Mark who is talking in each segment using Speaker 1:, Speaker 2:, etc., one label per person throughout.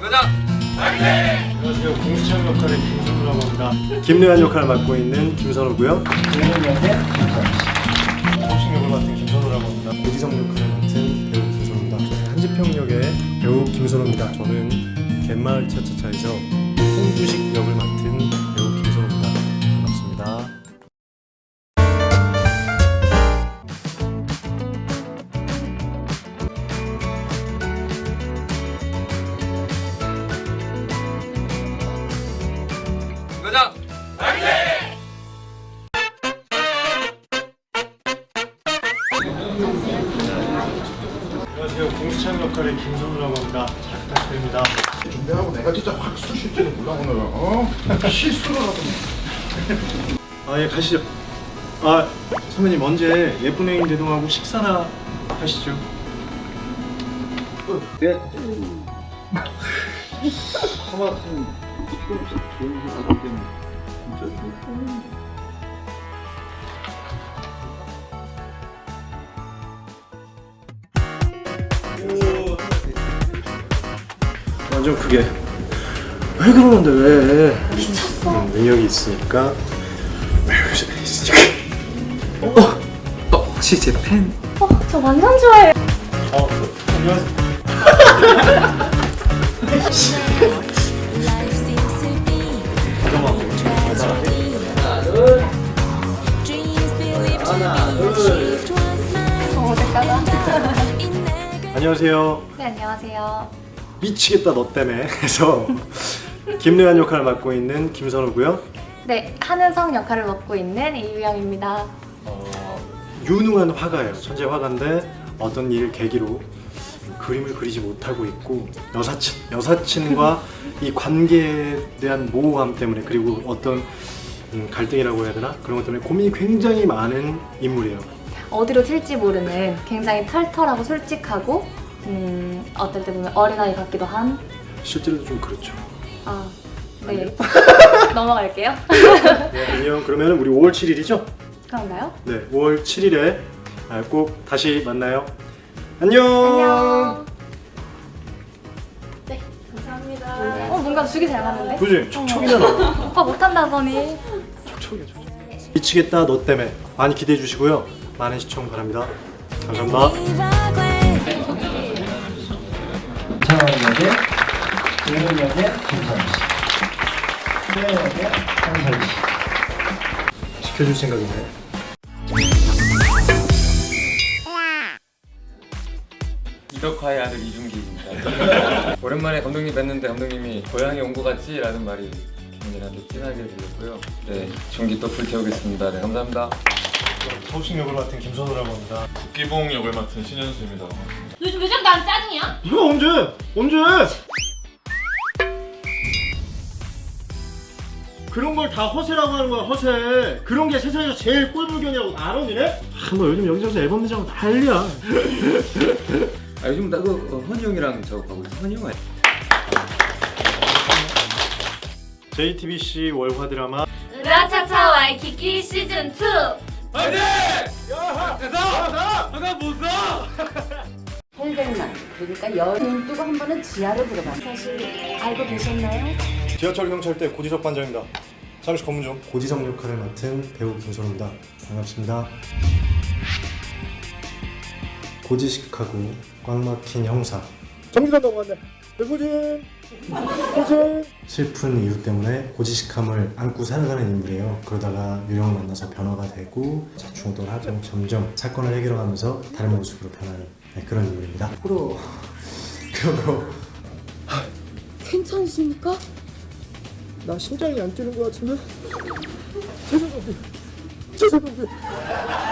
Speaker 1: 김과장
Speaker 2: 안녕하세요. 공수창 역할의 김선우라고 합니다. 김래한 역할을 맡고 있는 김선우고요. 정식 역을 맡은 김선우라고 합니다. 고지성 역할을 맡은 배우 김선우입니다. 한지평 역의 배우 김선우입니다. 저는 갯마을 차차차에서 홍주식 역을 맡은
Speaker 1: 김과장
Speaker 2: 안녕하세요. 공수창 역할의 김선우라고 합니다. 잘 부탁드립니다.
Speaker 3: 준비하고 내가 진짜 확 쑤실지는 몰라 오늘은 어? 실수를 하더니
Speaker 2: 아, 예, 가시죠. 아, 선배님 언제 예쁜 애인 대동하고 식사나 하시죠.
Speaker 3: 시간 없이 좋은 일 하기 때문에 진짜 좋고
Speaker 2: 완전 크게. 왜 그러는데 왜? 미쳤어. 음, 능력이 있으니까. 능력이 있으니까.
Speaker 1: 어 혹시 제 팬?
Speaker 4: 어, 저 완전 좋아해요.
Speaker 2: 어, 안녕하세요.
Speaker 4: 어, 어색하다.
Speaker 2: 안녕하세요.
Speaker 4: 네, 안녕하세요.
Speaker 2: 미치겠다 너 때문에 해서 김래한 역할을 맡고 있는 김선우고요.
Speaker 4: 네, 한은성 역할을 맡고 있는 이유영입니다.
Speaker 2: 어, 유능한 화가예요. 천재 화가인데 어떤 일 계기로 그림을 그리지 못하고 있고 여사친 여사친과 이 관계에 대한 모호함 때문에 그리고 어떤 음, 갈등이라고 해야 되나 그런 것 때문에 고민이 굉장히 많은 인물이에요.
Speaker 4: 어디로 튈지 모르는 굉장히 털털하고 솔직하고 음, 어떨 때 보면 어린아이 같기도 한
Speaker 2: 실제로도 좀 그렇죠.
Speaker 4: 아, 네. 넘어갈게요.
Speaker 2: 네, 안녕. 그러면 우리 5월 7일이죠?
Speaker 4: 그런가요?
Speaker 2: 네, 5월 7일에 꼭 다시 만나요. 안녕.
Speaker 4: 안녕. 네, 감사합니다. 어, 뭔가 주기 잘 맞는데?
Speaker 2: 그지? 촉촉이잖아.
Speaker 4: 오빠 못한다더니.
Speaker 2: 촉촉이야, 촉촉. 미치겠다 너 때문에 많이 기대해 주시고요. 많은 시청 바랍니다. 감사합니다.
Speaker 5: 김선 씨, 최연역의 한선 씨.
Speaker 2: 시켜줄 생각이네.
Speaker 6: 이덕화의 아들 이준기입니다. 오랜만에 감독님 뵀는데 감독님이 고향에 온 것 같지? 라는 말이 김민이한테 진하게 들렸고요. 네, 준기 또 불태우겠습니다. 네, 감사합니다.
Speaker 2: 서울식 역을 맡은 김선우라고 합니다.
Speaker 7: 기봉 역을 맡은 신현수입니다.
Speaker 8: 요즘 왜 자꾸 나한테 짜증이야?
Speaker 2: 이거 언제? 언제? 그런 걸 다 허세라고 하는 거야 허세 그런 게 세상에서 제일 꼴불견이라고 알아 니네? 아, 뭐 요즘 여기저기서 앨범 내자고 난리야
Speaker 6: 아, 요즘 나그 어, 헌이 형이랑 저 가고 있어. 헌이 형 아니-
Speaker 2: JTBC 월화 드라마
Speaker 8: 으라차차 와이키키 시즌 2
Speaker 9: 혈백만 그러니까 열은 뜨고 한 번은 지하로 들어가.
Speaker 4: 사실 알고 계셨나요?
Speaker 2: 지하철 경찰대 고지석 반장입니다. 잠시 검문 좀 고지석 역할을 맡은 배우 김선우입니다. 반갑습니다. 고지식하고 꽉 막힌 형사. 정지선 넘어갔네. 배고진 슬픈 이유 때문에 고지식함을 안고 살아가는 인물이에요 그러다가 유령을 만나서 변화가 되고 자충우동을 하죠 점점 사건을 해결하면서 다른 모습으로 변하는 네, 그런 인물입니다 그러 그러고
Speaker 9: 괜찮으십니까?
Speaker 2: 나 심장이 안 뛰는 것 같은데? 죄송합니다. 죄송합니다.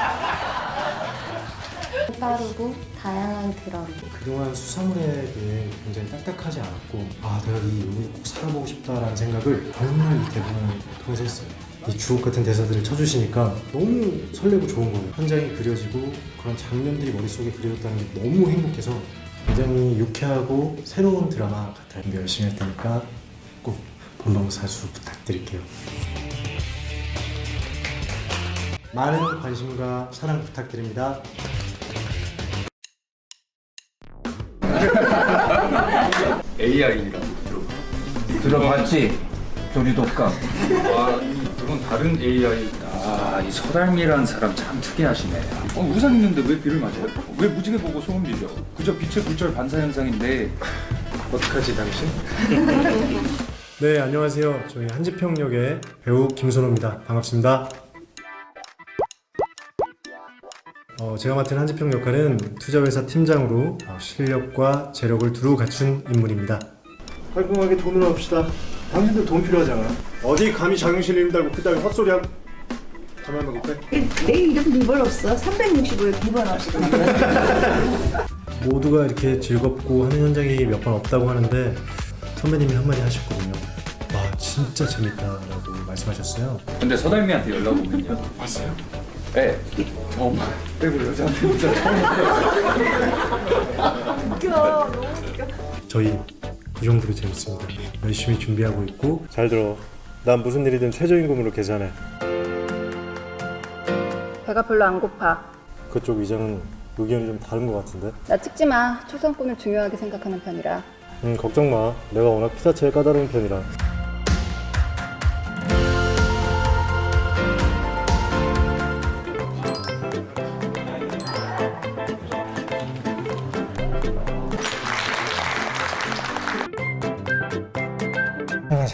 Speaker 4: 빠르고 다양한 드럼.
Speaker 2: 그동안 수사물에 대해 굉장히 딱딱하지 않았고 아 내가 이 인물을 꼭 살아보고 싶다라는 생각을 정말 이 대본을 통해서 했어요. 이 주옥 같은 대사들을 쳐주시니까 너무 설레고 좋은 거예요. 현장이 그려지고 그런 장면들이 머릿속에 그려졌다는 게 너무 행복해서 굉장히 유쾌하고 새로운 드라마 같아요. 준비 열심히 할 테니까 꼭 본방 사수 부탁드릴게요. 많은 관심과 사랑 부탁드립니다.
Speaker 6: AI랑
Speaker 10: 들어봤지? 조리독감.
Speaker 1: 아, 이건 다른 AI. 아, 이 서달미라는 사람 참 특이하시네. 어, 의상 있는데 왜 비를 맞아요? 왜 무지개 보고 소름 지져? 그저 빛의 굴절 반사 현상인데
Speaker 2: 어떡하지 당신? 네 안녕하세요. 저희 한지평 역의 배우 김선호입니다. 반갑습니다. 어, 제가 맡은 한지평 역할은 투자회사 팀장으로 어, 실력과 재력을 두루 갖춘 인물입니다. 깔끔하게 돈으로 합시다. 당신들 돈 필요하잖아. 어디 감히 자긍심 달고 그따위 가만 한번 볼게.
Speaker 9: 내 이름 비번 없어. 365에 비번 없어.
Speaker 2: 모두가 이렇게 즐겁고 하는 현장이 몇 번 없다고 하는데 선배님이 한마디 하셨거든요. 와 진짜 재밌다라고 말씀하셨어요.
Speaker 1: 근데 서달미한테 연락 오면요.
Speaker 2: 왔어요?
Speaker 1: 네. 처음 빼고 여자한테 진짜 처음
Speaker 2: 저희 그 정도로 재밌습니다. 열심히 준비하고 있고 잘 들어. 난 무슨 일이든 최저임금으로 계산해.
Speaker 11: 배가 별로 안 고파.
Speaker 2: 그쪽 이장은 의견이 좀 다른 것 같은데.
Speaker 11: 나 찍지 마. 초상권을 중요하게 생각하는 편이라.
Speaker 2: 음 걱정 마. 내가 워낙 피사체에 까다로운 편이라.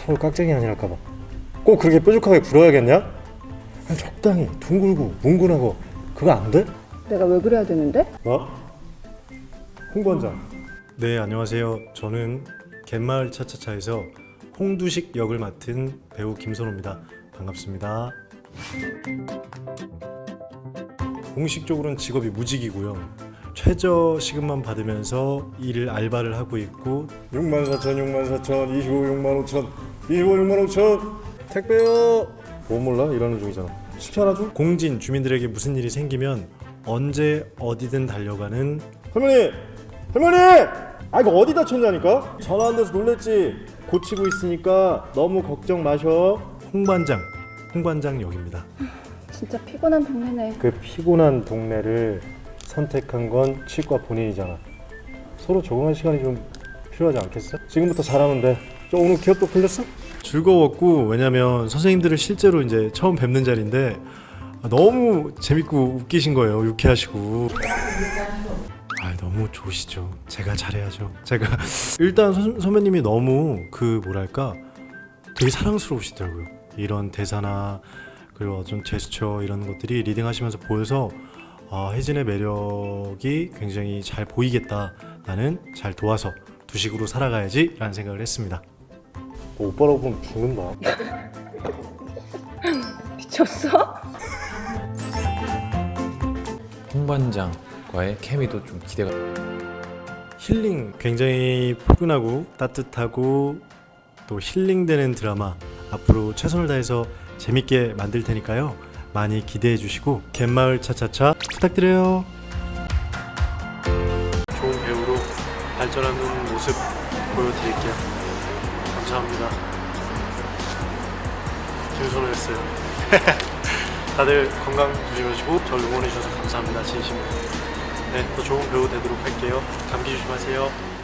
Speaker 2: 서로 깍쟁이 아니랄까봐. 꼭 그렇게 뾰족하게 굴어야겠냐? 적당히 둥글고 뭉근하고 그거 안 돼?
Speaker 11: 내가 왜 그래야 되는데?
Speaker 2: 뭐? 홍반장. 네, 안녕하세요. 저는 갯마을 차차차에서 홍두식 역을 맡은 배우 김선호입니다. 반갑습니다. 공식적으로는 직업이 무직이고요. 최저 시급만 받으면서 일 알바를 하고 있고 6만 4천, 6만 4천, 25, 6만 5천, 25, 6만 5천 택배요. 뭐 몰라? 일하는 중이잖아. 쉽지 않아죠? 공진 주민들에게 무슨 일이 생기면 언제 어디든 달려가는 할머니! 할머니! 아 이거 어디 다쳤냐니까? 전화 안 돼서 놀랬지 고치고 있으니까 너무 걱정 마셔 홍반장 홍반장 역입니다
Speaker 11: 진짜 피곤한 동네네.
Speaker 2: 그 피곤한 동네를 선택한 건 치과 본인이잖아 서로 적응할 시간이 좀 필요하지 않겠어? 지금부터 잘하면 돼 저 오늘 기업도 풀렸어? 즐거웠고 왜냐면 선생님들을 실제로 이제 처음 뵙는 자리인데 너무 재밌고 웃기신 거예요 유쾌하시고 아 너무 좋으시죠. 제가 잘해야죠. 제가 일단 선, 선배님이 너무 그 뭐랄까 되게 사랑스러우시더라고요. 이런 대사나 그리고 어떤 제스처 이런 것들이 리딩하시면서 보여서 아, 혜진의 매력이 굉장히 잘 보이겠다. 나는 잘 도와서 두식으로 살아가야지 라는 생각을 했습니다. 오빠라고 보면 죽는다.
Speaker 11: 미쳤어?
Speaker 12: 홍반장과의 케미도 좀 기대가
Speaker 2: 힐링 굉장히 포근하고 따뜻하고 또 힐링되는 드라마 앞으로 최선을 다해서 재밌게 만들 테니까요 많이 기대해 주시고 갯마을 차차차 부탁드려요 좋은 배우로 발전하는 모습 보여드릴게요 감사합니다. 김선호 였어요. 다들 건강 조심하시고 저를 응원해 주셔서 감사합니다. 진심으로. 네, 더 좋은 배우 되도록 할게요. 감기 조심하세요